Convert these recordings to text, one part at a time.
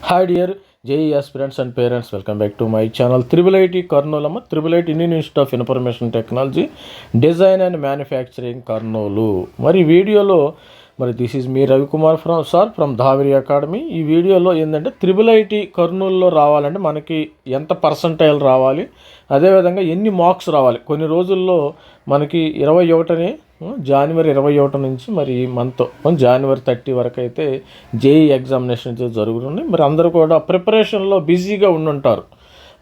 Hi dear JEE aspirants and parents welcome back to my channel triple IT కర్నూలమ్మ triple IT Indian Institute of Information Technology Design and Manufacturing Kurnool మరి వీడియోలో మరి this is me Ravikumar from sir from Dhaviri academy ఈ వీడియోలో ఏంటంటే triple IT కర్నూలులో రావాలంటే మనకి ఎంత పర్సంటైల్ రావాలి? అదేవిధంగా ఎన్ని మార్క్స్ రావాలి? కొన్ని రోజుల్లో మనకి ఇరవై ఒకటిని జనవరి ఇరవై ఒకటి నుంచి మరి ఈ మంత్ జనవరి థర్టీ వరకు అయితే జేఈ ఎగ్జామినేషన్ జరుగుతుంది. మరి అందరూ కూడా ప్రిపరేషన్లో బిజీగా ఉండుంటారు.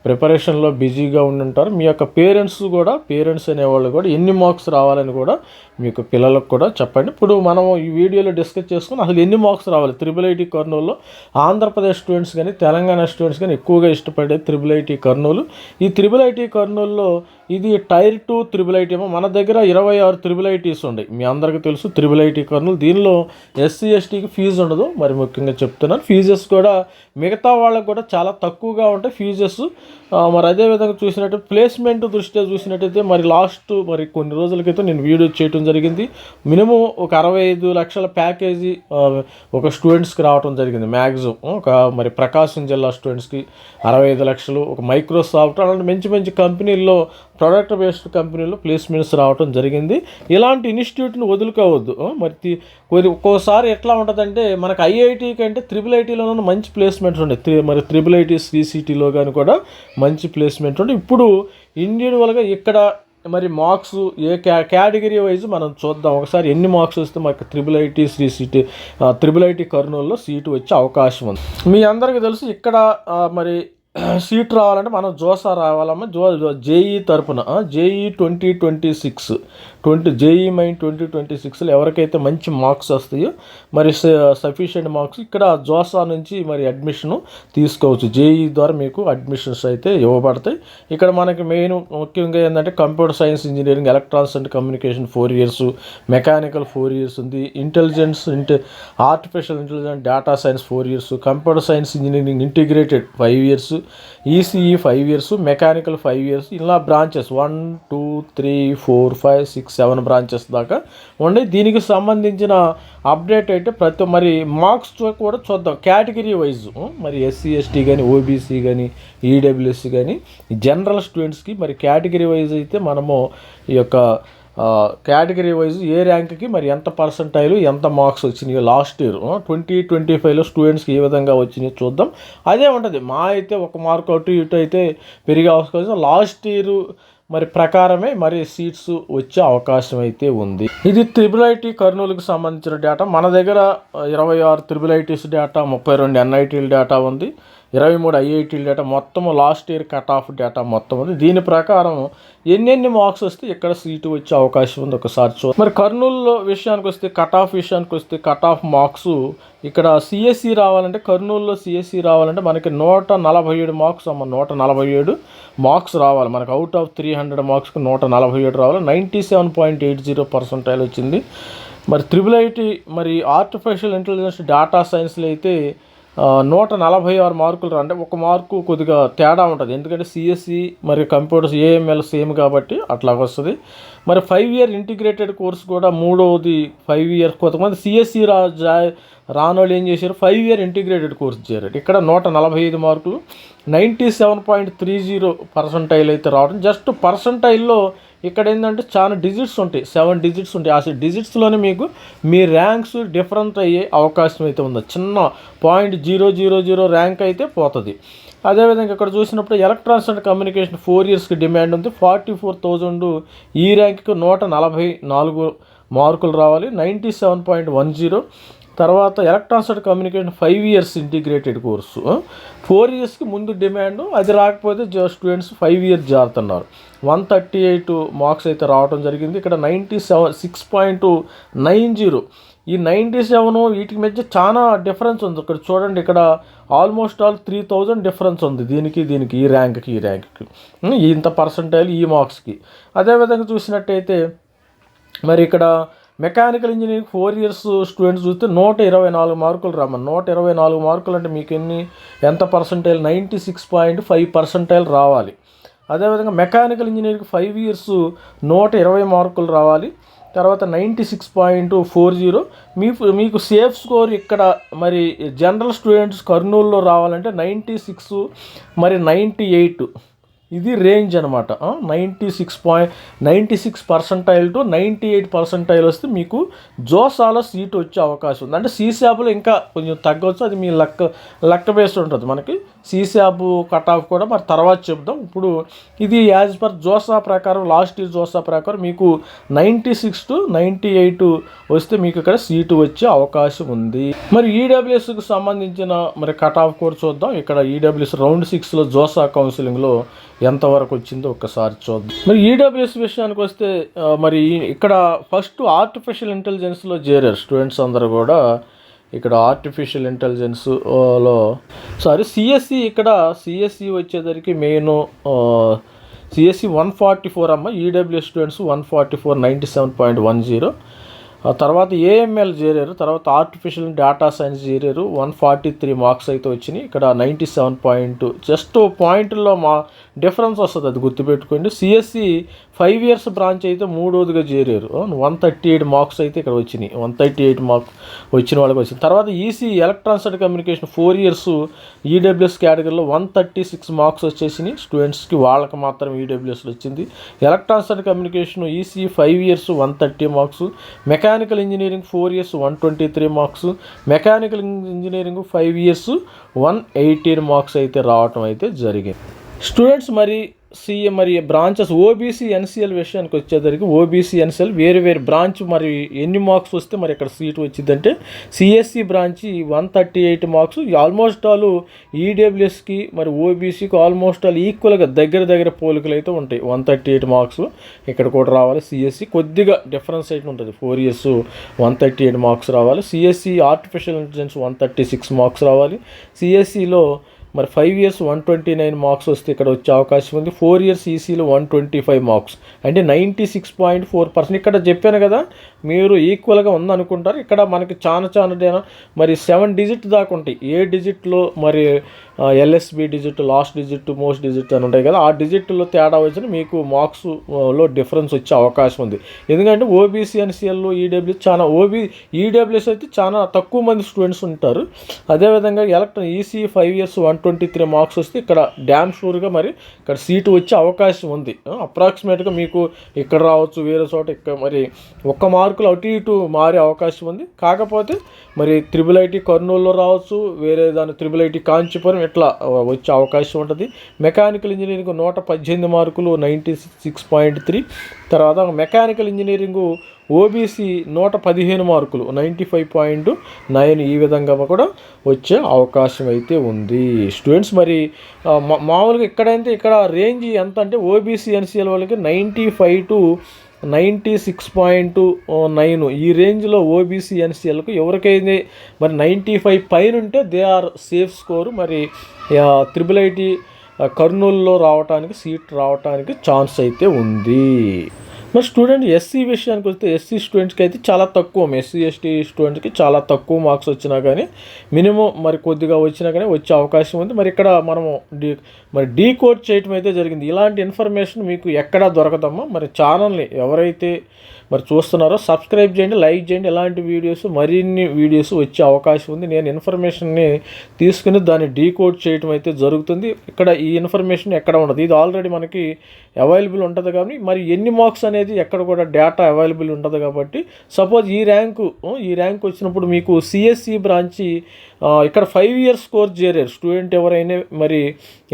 ప్రిపరేషన్లో బిజీగా ఉండుంటారు. మీ యొక్క పేరెంట్స్ కూడా పేరెంట్స్ అనేవాళ్ళు కూడా ఎన్ని మార్క్స్ రావాలని కూడా మీకు పిల్లలకు కూడా చెప్పండి. ఇప్పుడు మనం ఈ వీడియోలో డిస్కస్ చేసుకుని అసలు ఎన్ని మార్క్స్ రావాలి? త్రిబుల్ ఐటీ కర్నూలులో ఆంధ్రప్రదేశ్ స్టూడెంట్స్ కానీ తెలంగాణ స్టూడెంట్స్ కానీ ఎక్కువగా ఇష్టపడే త్రిబుల్ ఐటీ కర్నూలు. ఈ త్రిబుల్ ఐటీ కర్నూలులో ఇది టైర్ టూ త్రిబుల్ ఐటీ ఏమో. మన దగ్గర ఇరవై ఆరు త్రిబుల్ ఐటీస్ ఉన్నాయి మీ అందరికీ తెలుసు త్రిబుల్ ఐటీ కర్నూలు. దీనిలో ఎస్సీ ఎస్టీకి ఫీజు ఉండదు. మరి ముఖ్యంగా చెప్తున్నాను. ఫీజెస్ కూడా మిగతా వాళ్ళకు కూడా చాలా తక్కువగా ఉంటాయి. ఫీజెస్ మరి అదేవిధంగా చూసినట్టు ప్లేస్మెంట్ దృష్ట్యా చూసినట్టయితే మరి లాస్ట్ మరి కొన్ని రోజుల క్రితం నేను వీడియో చేయటం జరిగింది. మినిమం ఒక అరవై ఐదు లక్షల ప్యాకేజీ ఒక స్టూడెంట్స్కి రావడం జరిగింది. మ్యాక్సిమం ఒక మరి ప్రకాశం జిల్లా స్టూడెంట్స్కి అరవై ఐదు లక్షలు ఒక మైక్రోసాఫ్ట్ అలాంటి మంచి మంచి కంపెనీల్లో ప్రొడక్ట్ బేస్డ్ కంపెనీలో ప్లేస్మెంట్స్ రావడం జరిగింది. ఇలాంటి ఇన్స్టిట్యూట్ని వదులుకోవద్దు. మరి కొద్ది ఒక్కోసారి ఎట్లా ఉంటుందంటే మనకు ఐఐటి కంటే త్రిబుల్ ఐటీలోనూ మంచి ప్లేస్మెంట్స్ ఉన్నాయి త్రి- మరి త్రిబుల్ ఐటీ సిసిటీలో కానీ కూడా మంచి ప్లేస్మెంట్ ఉండే. ఇప్పుడు ఇండివిజువల్గా ఇక్కడ మరి మార్క్స్ ఏ క్యా కేటగిరీ వైజ్ మనం చూద్దాం. ఒకసారి ఎన్ని మార్క్స్ వస్తే మాకు triple IT Sri City triple IT కర్నూలులో సీటు వచ్చే అవకాశం ఉంది. మీ అందరికీ తెలుసు ఇక్కడ మరి సీట్ రావాలంటే మనం జోసా రావాలమ్మా జో జేఈ తరపున. JEE twenty twenty six. Twenty JEE main twenty twenty సిక్స్లో ఎవరికైతే మంచి మార్క్స్ వస్తాయో మరి సఫిషియెంట్ మార్క్స్ ఇక్కడ జోసా నుంచి మరి అడ్మిషన్ తీసుకోవచ్చు. జేఈ ద్వారా మీకు అడ్మిషన్స్ అయితే ఇవ్వబడతాయి. ఇక్కడ మనకి మెయిన్ ముఖ్యంగా ఏంటంటే computer science engineering electronics and communication four years mechanical four years ఉంది. ఇంటెలిజెన్స్ ఇంటే artificial intelligence data science four years computer science engineering integrated five years ECE five years mechanical five years ఇలా branches one two three four five six seven branches దాకా. ఉండి దీనికి సంబంధించిన update అయితే ప్రతి మరి మార్క్స్ కూడా చూద్దాం. కేటగిరీ వైజ్ మరి ఎస్సీ ఎస్టీ కానీ ఓబీసీ కానీ ఈడబ్ల్యూఎస్సీ కానీ జనరల్ స్టూడెంట్స్కి మరి కేటగిరీ వైజ్ అయితే మనము ఈ యొక్క కేటగిరీ వైజ్ ఏ ర్యాంక్కి మరి ఎంత పర్సంటైల్ ఎంత మార్క్స్ వచ్చినాయో లాస్ట్ ఇయర్ ట్వంటీ ట్వంటీ ఫైవ్లో స్టూడెంట్స్కి ఏ విధంగా వచ్చినాయి చూద్దాం. అదే ఉంటుంది మా అయితే ఒక మార్క్ అటు ఇటు అయితే పెరిగే అవకాశం లాస్ట్ ఇయర్ మరి ప్రకారమే మరి సీట్స్ వచ్చే అవకాశం అయితే ఉంది. ఇది త్రిబుల్ ఐటీ కర్నూలుకి సంబంధించిన డేటా. మన దగ్గర ఇరవై ఆరు త్రిబుల్ ఐటీస్ డేటా ముప్పై రెండు ఎన్ఐటీల డేటా ఉంది. ఇరవై మూడు ఐఐటీల డేటా మొత్తం last year cut off data మొత్తం ఉంది. దీని ప్రకారం ఎన్నెన్ని మార్క్స్ వస్తే ఇక్కడ సీటు వచ్చే అవకాశం ఉంది ఒకసారి చూ మరి కర్నూలులో విషయానికి వస్తే కట్ ఆఫ్ విషయానికి వస్తే కట్ ఆఫ్ మార్క్స్ ఇక్కడ సిఎస్సి రావాలంటే కర్నూలులో సిఎస్సి రావాలంటే మనకి నూట నలభై ఏడు మార్క్స్ అమ్మ నూట నలభై ఏడు మార్క్స్ రావాలి. మనకు అవుట్ ఆఫ్ త్రీ హండ్రెడ్ మార్క్స్కి నూట నలభై ఏడు రావాలి. Ninety seven point eight zero percentile వచ్చింది. మరి త్రిబుల్ ఐటీ మరి ఆర్టిఫిషియల్ ఇంటెలిజెన్స్ డేటా సైన్స్లో అయితే నూట నలభై ఆరు మార్కులు అంటే ఒక మార్కు కొద్దిగా తేడా ఉంటుంది. ఎందుకంటే సిఎస్సి మరి కంప్యూటర్స్ ఏఎంఎల్ సేమ్ కాబట్టి అట్లా వస్తుంది. మరి ఫైవ్ ఇయర్ ఇంటిగ్రేటెడ్ కోర్స్ కూడా మూడవది ఫైవ్ ఇయర్ కొంతమంది సిఎస్సి రా జా రానోళ్ళు ఏం చేశారు? ఫైవ్ ఇయర్ ఇంటిగ్రేటెడ్ కోర్స్ చేరారు ఇక్కడ నూట నలభై ఐదు మార్కులు. Ninety seven point three zero percentile అయితే రావడం. జస్ట్ పర్సంటైల్లో ఇక్కడ ఏంటంటే చాలా డిజిట్స్ ఉంటాయి. సెవెన్ డిజిట్స్ ఉంటాయి. ఆ డిజిట్స్లోనే మీకు మీ ర్యాంక్స్ డిఫరెంట్ అయ్యే అవకాశం అయితే ఉంది. చిన్న point zero zero zero rank అయితే పోతుంది. అదేవిధంగా ఇక్కడ చూసినప్పుడు ఎలక్ట్రానిక్స్ అండ్ కమ్యూనికేషన్ ఫోర్ ఇయర్స్కి డిమాండ్ ఉంది. ఫార్టీ ఫోర్ థౌజండ్ ఈ ర్యాంక్కి నూట నలభై నాలుగు మార్కులు రావాలి. Ninety seven point one zero తర్వాత electronics and communication five years integrated course four ఇయర్స్కి ముందు డిమాండ్ అది రాకపోతే స్టూడెంట్స్ ఫైవ్ ఇయర్స్ జారుతున్నారు. వన్ థర్టీ ఎయిట్ మార్క్స్ అయితే రావడం జరిగింది. ఇక్కడ ninety seven six point nine zero ఈ నైంటీ సెవెన్ వీటికి మధ్య చాలా డిఫరెన్స్ ఉంది. ఇక్కడ చూడండి ఇక్కడ almost all three thousand difference ఉంది. దీనికి దీనికి ఈ ర్యాంక్కి ఈ ర్యాంక్కి. ఇంత పర్సంటైల్ ఈ మార్క్స్కి అదేవిధంగా చూసినట్టయితే మరి ఇక్కడ mechanical engineering four years students చూస్తే నూట ఇరవై నాలుగు మార్కులు రామని నూట ఇరవై నాలుగు మార్కులు అంటే మీకు ఎన్ని ఎంత percentile? Ninety six point five percentile రావాలి. అదేవిధంగా మెకానికల్ ఇంజనీరింగ్ ఫైవ్ ఇయర్స్ నూట ఇరవై మార్కులు రావాలి. తర్వాత ninety six point four zero మీకు మీకు సేఫ్ స్కోర్ ఇక్కడ మరి జనరల్ స్టూడెంట్స్ కర్నూలులో రావాలంటే నైంటీ సిక్స్ మరి నైంటీ ఎయిట్ ఇది రేంజ్ అనమాట ninety six point ninety six percentile to ninety eight percentile వస్తే మీకు జోసాలో సీట్ వచ్చే అవకాశం ఉంది. అంటే సీసాబులో ఇంకా కొంచెం తగ్గవచ్చు అది మీ లక్క లక్క బేస్డ్ ఉంటుంది. మనకి సీసాబు కట్ ఆఫ్ కూడా మరి తర్వాత చెప్దాం. ఇప్పుడు ఇది యాజ్ పర్ జోసా ప్రకారం లాస్ట్ ఇయర్ జోసా ప్రకారం మీకు ninety six to ninety eight వస్తే మీకు ఇక్కడ సీటు వచ్చే అవకాశం ఉంది. మరి ఈడబ్ల్యూఎస్కి సంబంధించిన మరి కట్ ఆఫ్ కూడా చూద్దాం. ఇక్కడ ఈడబ్ల్యూఎస్ రౌండ్ సిక్స్లో జోసా కౌన్సిలింగ్లో ఎంతవరకు వచ్చిందో ఒక్కసారి చూద్దాం. మరి ఈడబ్ల్యూఎస్ విషయానికి వస్తే మరి ఇక్కడ ఫస్ట్ ఆర్టిఫిషియల్ ఇంటెలిజెన్స్లో చేరారు స్టూడెంట్స్ అందరూ కూడా. ఇక్కడ ఆర్టిఫిషియల్ ఇంటెలిజెన్స్లో సారీ సిఎస్సి ఇక్కడ సిఎస్సి వచ్చేసరికి main CSE one forty four అమ్మ EW students one forty four ninety seven point one zero. ఆ తర్వాత ఏఎంఎల్ చేరారు తర్వాత ఆర్టిఫిషియల్ డేటా సైన్స్ చేరారు వన్ ఫార్టీ త్రీ మార్క్స్ అయితే వచ్చినాయి. ఇక్కడ నైంటీ సెవెన్ పాయింట్ జస్ట్ పాయింట్లో మా డిఫరెన్స్ వస్తుంది అది గుర్తుపెట్టుకోండి. సిఎస్సి ఫైవ్ ఇయర్స్ బ్రాంచ్ అయితే మూడోదిగా చేరారు. వన్ థర్టీ ఎయిట్ మార్క్స్ అయితే ఇక్కడ వచ్చినాయి. వన్ థర్టీ ఎయిట్ మార్క్స్ వచ్చిన వాళ్ళకి వచ్చింది. తర్వాత EC electronics and communication four years EWS కేటగిరీలో వన్ థర్టీ సిక్స్ మార్క్స్ వచ్చేసినాయి. స్టూడెంట్స్కి వాళ్ళకి మాత్రం ఈడబ్ల్యూఎస్లో వచ్చింది. Electronics and communication EC five years one thirty marks mechanical engineering four years one twenty three marks mechanical engineering five years one eighteen marks అయితే రావటం అయితే జరిగింది. స్టూడెంట్స్ మరి సిఏ మరి బ్రాంచెస్ ఓబీసీ ఎన్సిఎల్ విషయానికి వచ్చేసరికి ఓబీసీ ఎన్సిఎల్ వేరు వేరు బ్రాంచ్ మరి ఎన్ని మార్క్స్ వస్తే మరి ఇక్కడ సీట్ వచ్చిందంటే CSE branch one thirty eight marks. Almost all ఈడబ్ల్యూఎస్కి మరి ఓబీసీకి ఆల్మోస్ట్ ఆల్ ఈక్వల్గా దగ్గర దగ్గర పోలికలు అయితే ఉంటాయి. వన్ థర్టీ ఎయిట్ మార్క్స్ ఇక్కడ కూడా రావాలి. సిఎస్సి కొద్దిగా డిఫరెన్స్ అయితే ఉంటుంది. Four years one thirty eight marks రావాలి. CSE artificial intelligence one thirty six marks రావాలి. సిఎస్సిలో మరి five years one twenty nine marks వస్తే ఇక్కడ వచ్చే అవకాశం ఉంది. ఫోర్ ఇయర్స్ ఈసీలో వన్ ట్వంటీ ఫైవ్ మార్క్స్ అంటే ninety six point four percent ఇక్కడ చెప్పాను కదా మీరు ఈక్వల్గా ఉందనుకుంటారు. ఇక్కడ మనకి చాలా చాలా మరి సెవెన్ డిజిట్ దాకా ఉంటాయి. ఏ డిజిట్లో మరి LSB digit last digit most digit అని ఉంటాయి కదా ఆ డిజిట్లో తేడా వచ్చిన మీకు మార్క్స్లో డిఫరెన్స్ వచ్చే అవకాశం ఉంది. ఎందుకంటే ఓబీసీ ఎన్సిఎల్ ఈడబ్ల్యూ చాలా ఓబీ ఈడబ్ల్యూఎస్ అయితే చాలా తక్కువ మంది స్టూడెంట్స్ ఉంటారు. అదేవిధంగా electron EC five years one twenty three marks వస్తే ఇక్కడ డ్యామ్ షూర్గా మరి ఇక్కడ సీటు వచ్చే అవకాశం ఉంది. అప్రాక్సిమేట్గా మీకు ఇక్కడ రావచ్చు వేరే చోట ఇక్కడ మరి ఒక్క మార్కులు అటు ఇటు మారే అవకాశం ఉంది. కాకపోతే మరి త్రిబుల్ ఐటీ కర్నూలులో రావచ్చు వేరే దాని త్రిబుల్ ఐటీ కాంచీపురం ఇట్లా వచ్చే అవకాశం ఉంటుంది. మెకానికల్ ఇంజనీరింగ్ నూట పద్దెనిమిది మార్కులు నైంటీ సిక్స్ పాయింట్ త్రీ తర్వాత మెకానికల్ ఇంజనీరింగ్ ఓబీసీ నూట పదిహేను మార్కులు నైంటీ ఫైవ్ పాయింట్ నైన్ ఈ విధంగా కూడా వచ్చే అవకాశం అయితే ఉంది. స్టూడెంట్స్ మరి మా- మామూలుగా ఇక్కడైతే ఇక్కడ రేంజ్ ఎంత అంటే ఓబీసీ ఎన్సీఎల్ వాళ్ళకి ninety five to ninety six point nine. ఈ రేంజ్లో ఓబీసీ ఎన్సీఎల్కు ఎవరికైతే మరి నైంటీ ఫైవ్ పైన ఉంటే దే ఆర్ సేఫ్ స్కోరు. మరి త్రిబుల్ ఐటీ కర్నూలులో రావడానికి సీట్ రావడానికి ఛాన్స్ అయితే ఉంది. మరి స్టూడెంట్ ఎస్సీ విషయానికి వస్తే ఎస్సీ స్టూడెంట్స్కి అయితే చాలా తక్కువ ఎస్సీ ఎస్టీ స్టూడెంట్స్కి చాలా తక్కువ మార్క్స్ వచ్చినా కానీ మినిమం మరి కొద్దిగా వచ్చినా కానీ వచ్చే అవకాశం ఉంది. మరి ఇక్కడ మనము డీ మరి డీ కోడ్ చేయటం అయితే జరిగింది. ఇలాంటి ఇన్ఫర్మేషన్ మీకు ఎక్కడా దొరకదమ్మా? మరి ఛానల్ని ఎవరైతే మరి చూస్తున్నారో సబ్స్క్రైబ్ చేయండి లైక్ చేయండి. ఇలాంటి వీడియోస్ మరిన్ని వీడియోస్ వచ్చే అవకాశం ఉంది. నేను ఇన్ఫర్మేషన్ని తీసుకుని దాన్ని డీకోడ్ చేయటం అయితే జరుగుతుంది. ఇక్కడ ఈ ఇన్ఫర్మేషన్ ఎక్కడ ఉండదు. ఇది ఆల్రెడీ మనకి అవైలబుల్ ఉంటుంది కానీ మరి ఎన్ని మార్క్స్ అనేది అనేది ఎక్కడ కూడా డేటా అవైలబుల్ ఉంటుంది కాబట్టి సపోజ్ ఈ ర్యాంకు ఈ ర్యాంక్ వచ్చినప్పుడు మీకు సిఎస్సి బ్రాంచి ఇక్కడ ఫైవ్ ఇయర్స్ కోర్స్ చేరారు. స్టూడెంట్ ఎవరైనా మరి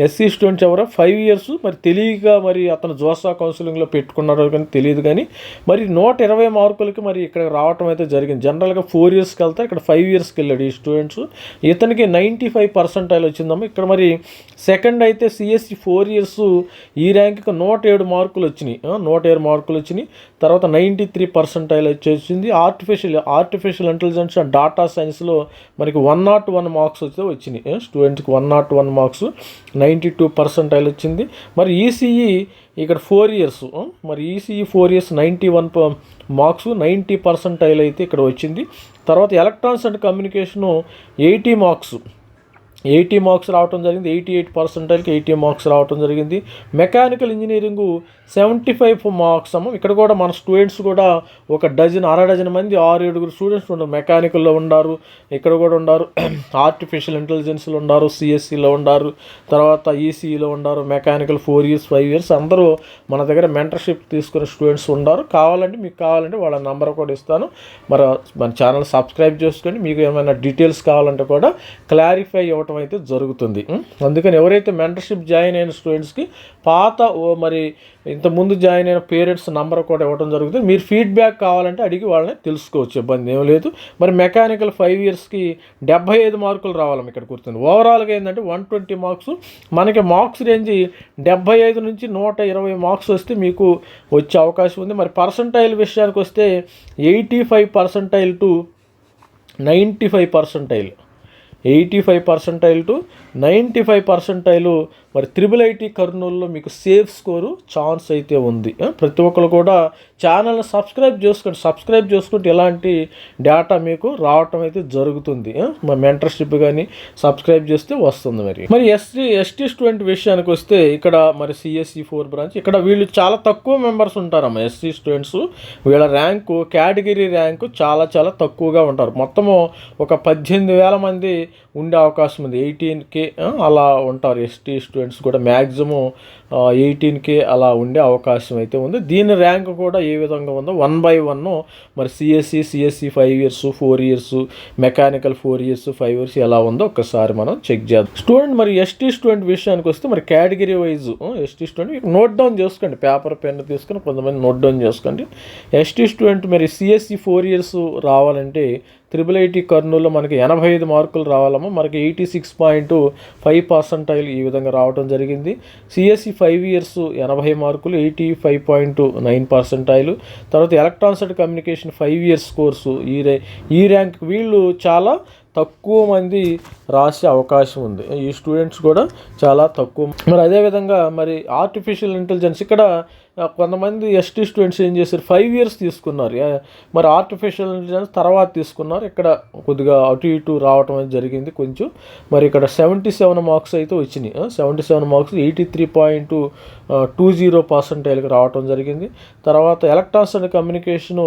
ఎస్సీ స్టూడెంట్స్ ఎవరో ఫైవ్ ఇయర్స్ మరి తెలియక మరి అతను జోసా కౌన్సిలింగ్లో పెట్టుకున్నారో కానీ తెలియదు కానీ మరి నూట ఇరవై మార్కులకి మరి ఇక్కడ రావటం అయితే జరిగింది. జనరల్గా ఫోర్ ఇయర్స్కి వెళ్తే ఇక్కడ ఫైవ్ ఇయర్స్కి వెళ్ళాడు ఈ స్టూడెంట్స్. ఇతనికి నైంటీ ఫైవ్ పర్సెంటైల్ వచ్చిందమ్మా. ఇక్కడ మరి సెకండ్ అయితే సిఎస్సి ఫోర్ ఇయర్స్ ఈ ర్యాంక్కి నూట ఏడు మార్కులు వచ్చినాయి. నూట ఏడు మార్కులు వచ్చినాయి. తర్వాత నైంటీ త్రీ పర్సెంటైల్ వచ్చేసింది. Artificial artificial intelligence and data సైన్స్లో మనకి వన్ నాట్ వన్ మార్క్స్ అయితే వచ్చినాయి. స్టూడెంట్స్కి one naught one marks. Ninety two percentile వచ్చింది. మరి ఈసీఈ ఇక్కడ ఫోర్ ఇయర్స్ మరి ECE four years ninety one marks ninety percentile అయితే ఇక్కడ వచ్చింది. తర్వాత electronics and communication eighty marks eighty marks రావటం జరిగింది ఎయిటీ ఎయిట్ పర్సెంటైల్కి ఎయిటీ మార్క్స్ రావటం జరిగింది. Mechanical engineering seventy five marks అమ్మ. ఇక్కడ కూడా మన స్టూడెంట్స్ కూడా ఒక డజన్ అర డజన్ మంది ఆరు ఏడుగురు స్టూడెంట్స్ ఉన్నారు. మెకానికల్లో ఉన్నారు ఇక్కడ కూడా ఉన్నారు. ఆర్టిఫిషియల్ ఇంటెలిజెన్స్లో ఉన్నారు సిఎస్సిలో ఉన్నారు. తర్వాత ఈసీఈలో ఉన్నారు mechanical four years five years. అందరూ మన దగ్గర మెంటర్షిప్ తీసుకునే స్టూడెంట్స్ ఉన్నారు. కావాలంటే మీకు కావాలంటే వాళ్ళ నెంబర్ కూడా ఇస్తాను. మరి మన ఛానల్ సబ్స్క్రైబ్ చేసుకొని మీకు ఏమైనా డీటెయిల్స్ కావాలంటే కూడా క్లారిఫై ఇవ్వటం అయితే జరుగుతుంది. అందుకని ఎవరైతే మెంటర్షిప్ జాయిన్ అయిన స్టూడెంట్స్కి పాత ఓ మరి ఇంతకుముందు జాయిన్ అయిన పేరెంట్స్ నంబర్ కూడా ఇవ్వడం జరుగుతుంది. మీరు ఫీడ్బ్యాక్ కావాలంటే అడిగి వాళ్ళని తెలుసుకోవచ్చు. ఇబ్బంది ఏం లేదు. మరి మెకానికల్ ఫైవ్ ఇయర్స్కి డెబ్బై ఐదు మార్కులు రావాలి ఇక్కడ కూర్చుంది ఓవరాల్గా ఏంటంటే వన్ ట్వంటీ మార్క్స్ మనకి మార్క్స్ రేంజ్ డెబ్బై ఐదు నుంచి నూట ఇరవై మార్క్స్ వస్తే మీకు వచ్చే అవకాశం ఉంది. మరి పర్సంటైల్ విషయానికి వస్తే eighty five percentile to ninety five percentile eighty five percentile to ninety five percentile మరి త్రిబుల్ ఐటీ కర్నూలులో మీకు సేఫ్ స్కోరు ఛాన్స్ అయితే ఉంది. ప్రతి ఒక్కరు కూడా ఛానల్ని సబ్స్క్రైబ్ చేసుకోండి. సబ్స్క్రైబ్ చేసుకుంటే ఇలాంటి డేటా మీకు రావటం అయితే జరుగుతుంది. మా మెంటర్షిప్ కానీ సబ్స్క్రైబ్ చేస్తే వస్తుంది మరి. మరి ఎస్టీ ఎస్టీ స్టూడెంట్ విషయానికి వస్తే ఇక్కడ మరి సిఎస్సి ఫోర్ బ్రాంచ్ ఇక్కడ వీళ్ళు చాలా తక్కువ మెంబర్స్ ఉంటారమ్మా ఎస్సీ స్టూడెంట్స్ వీళ్ళ ర్యాంకు కేటగిరీ ర్యాంకు చాలా చాలా తక్కువగా ఉంటారు. మొత్తము ఒక పద్దెనిమిది వేల మంది ఉండే అవకాశం ఉంది. ఎయిటీన్ కే అలా ఉంటారు ఎస్టీ స్టూడెంట్ స్టూడెంట్స్ కూడా మ్యాక్సిమం ఎయిటీన్ కే అలా ఉండే అవకాశం అయితే ఉంది. దీని ర్యాంక్ కూడా ఏ విధంగా ఉందో వన్ బై వన్ మరి CSE CSE five years four years mechanical four years five years ఎలా ఉందో ఒకసారి మనం చెక్ చేద్దాం. స్టూడెంట్ మరి ఎస్టీ స్టూడెంట్ విషయానికి వస్తే మరి category wise ST student note down చేసుకోండి. పేపర్ పెన్ తీసుకొని కొంతమంది నోట్ డౌన్ చేసుకోండి. ఎస్టీ స్టూడెంట్ మరి సిఎస్సి ఫోర్ ఇయర్స్ రావాలంటే త్రిబుల్ ఐటీ కర్నూలులో మనకి ఎనభై ఐదు మార్కులు రావాలమ్మా. మనకి eighty six point five percentile ఈ విధంగా రావడం జరిగింది. సిఎస్సి ఫైవ్ ఇయర్స్ ఎనభై మార్కులు eighty five point nine percentile తర్వాత electronics and communication five years course ఈ రే ఈ ర్యాంక్ వీళ్ళు చాలా తక్కువ మంది రాసే అవకాశం ఉంది. ఈ స్టూడెంట్స్ కూడా చాలా తక్కువ మరి అదేవిధంగా మరి ఆర్టిఫిషియల్ ఇంటెలిజెన్స్ ఇక్కడ కొంతమంది ఎస్టీ స్టూడెంట్స్ ఏం చేశారు? ఫైవ్ ఇయర్స్ తీసుకున్నారు. మరి ఆర్టిఫిషియల్ ఇంటెలిజెన్స్ తర్వాత తీసుకున్నారు. ఇక్కడ కొద్దిగా అటు ఇటు రావటం అనేది జరిగింది కొంచెం. మరి ఇక్కడ సెవెంటీ సెవెన్ మార్క్స్ అయితే వచ్చినాయి. Seventy seven marks eighty three point two zero పర్సెంటైల్కి రావటం జరిగింది. తర్వాత electronics and communication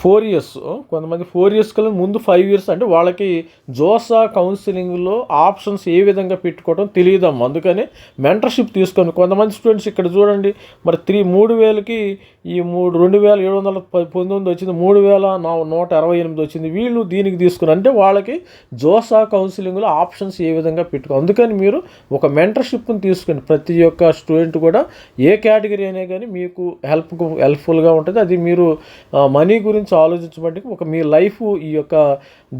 four years కొంతమంది ఫోర్ ఇయర్స్ కల్లా ముందు ఫైవ్ ఇయర్స్ అంటే వాళ్ళకి జోసా కౌన్సిలింగ్లో ఆప్షన్స్ ఏ విధంగా పెట్టుకోవడం అమ్మ అందుకని మెంటర్షిప్ తీసుకొని కొంతమంది స్టూడెంట్స్ ఇక్కడ చూడండి మరి త్రీ మూడు వేలకి ఈ మూడు రెండు వేల ఏడు వందల పంతొమ్మిది వచ్చింది మూడు వేల నూట అరవై ఎనిమిది వచ్చింది వీళ్ళు దీనికి తీసుకుని అంటే వాళ్ళకి జోసా కౌన్సిలింగ్లో ఆప్షన్స్ ఏ విధంగా పెట్టుకో అందుకని మీరు ఒక మెంటర్షిప్ని తీసుకొని ప్రతి ఒక్క స్టూడెంట్ కూడా ఏ కేటగిరీ అయినా కానీ మీకు హెల్ప్ హెల్ప్ఫుల్గా ఉంటుంది. అది మీరు మనీ గురించి ఆలోచించబట్టి ఒక మీ లైఫ్ ఈ యొక్క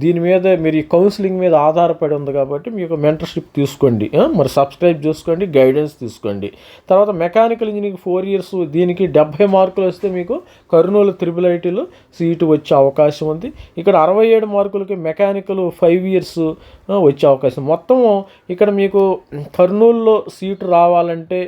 దీని మీద మీరు ఈ కౌన్సిలింగ్ మీద ఆధారపడి ఉంది కాబట్టి మీ యొక్క మెంటర్షిప్ తీసుకోండి. మరి సబ్స్క్రైబ్ చేసుకోండి గైడెన్స్ తీసుకోండి. తర్వాత మెకానికల్ ఇంజనీరింగ్ ఫోర్ ఇయర్స్ దీనికి డెబ్బై మార్కులు వస్తే మీకు కర్నూలు త్రిబుల్ ఐటీలో సీటు వచ్చే అవకాశం ఉంది. ఇక్కడ అరవై ఏడు మార్కులకి మెకానికల్ ఫైవ్ ఇయర్స్ వచ్చే అవకాశం. మొత్తం ఇక్కడ మీకు కర్నూలులో సీటు రావాలంటే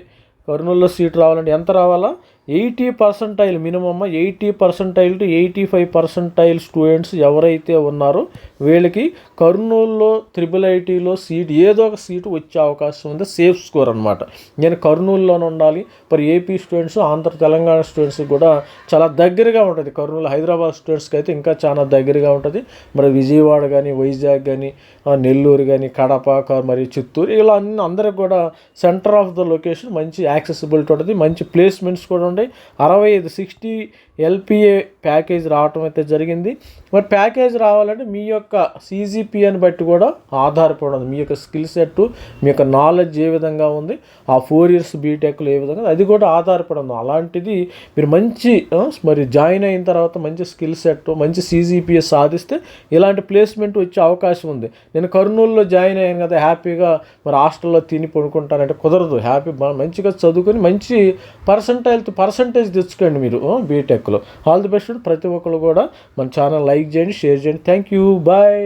కర్నూలులో సీటు రావాలంటే ఎంత రావాలా? Eighty percentile minimum eighty percentile to eighty five percentile students ఎవరైతే ఉన్నారో వీళ్ళకి కర్నూలులో త్రిబుల్ ఐటీలో సీట్ ఏదో ఒక సీటు వచ్చే అవకాశం ఉంది సేఫ్ స్కోర్ అనమాట నేను కర్నూలులోనే ఉండాలి. మరి AP students Andhra Telangana students కూడా చాలా దగ్గరగా ఉంటుంది. కర్నూలు హైదరాబాద్ స్టూడెంట్స్కి అయితే ఇంకా చాలా దగ్గరగా ఉంటుంది. మరి విజయవాడ కానీ వైజాగ్ కానీ నెల్లూరు కానీ కడప మరి చిత్తూరు ఇలా అన్ని అందరికి కూడా సెంటర్ ఆఫ్ ద లొకేషన్ మంచి యాక్సెసిబిలిటీ ఉంటుంది. మంచి ప్లేస్మెంట్స్ కూడా అరవై ఐదు సిక్స్టీ ఎల్పిఏ ప్యాకేజ్ రావటం అయితే జరిగింది. మరి ప్యాకేజ్ రావాలంటే మీ యొక్క సీజీపీఎని బట్టి కూడా ఆధారపడి ఉంది. మీ యొక్క స్కిల్ సెట్ మీ యొక్క నాలెడ్జ్ ఏ విధంగా ఉంది ఆ ఫోర్ ఇయర్స్ బీటెక్లో ఏ విధంగా అది కూడా ఆధారపడి ఉంది. అలాంటిది మీరు మంచి మరి జాయిన్ అయిన తర్వాత మంచి స్కిల్ సెట్ మంచి సీజీపీఏ సాధిస్తే ఇలాంటి ప్లేస్మెంట్ వచ్చే అవకాశం ఉంది. నేను కర్నూలులో జాయిన్ అయ్యాను కదా హ్యాపీగా మరి హాస్టల్లో తిని పడుకుంటానంటే కుదరదు. హ్యాపీ మంచిగా చదువుకొని మంచి పర్సంటైల్ పర్సంటేజ్ తెచ్చుకోండి మీరు బీటెక్. బీటెక్లో ఆల్ ది బెస్ట్ ప్రతి ఒక్కరు కూడా మన ఛానల్ లైక్ చేయండి షేర్ చేయండి. Thank you bye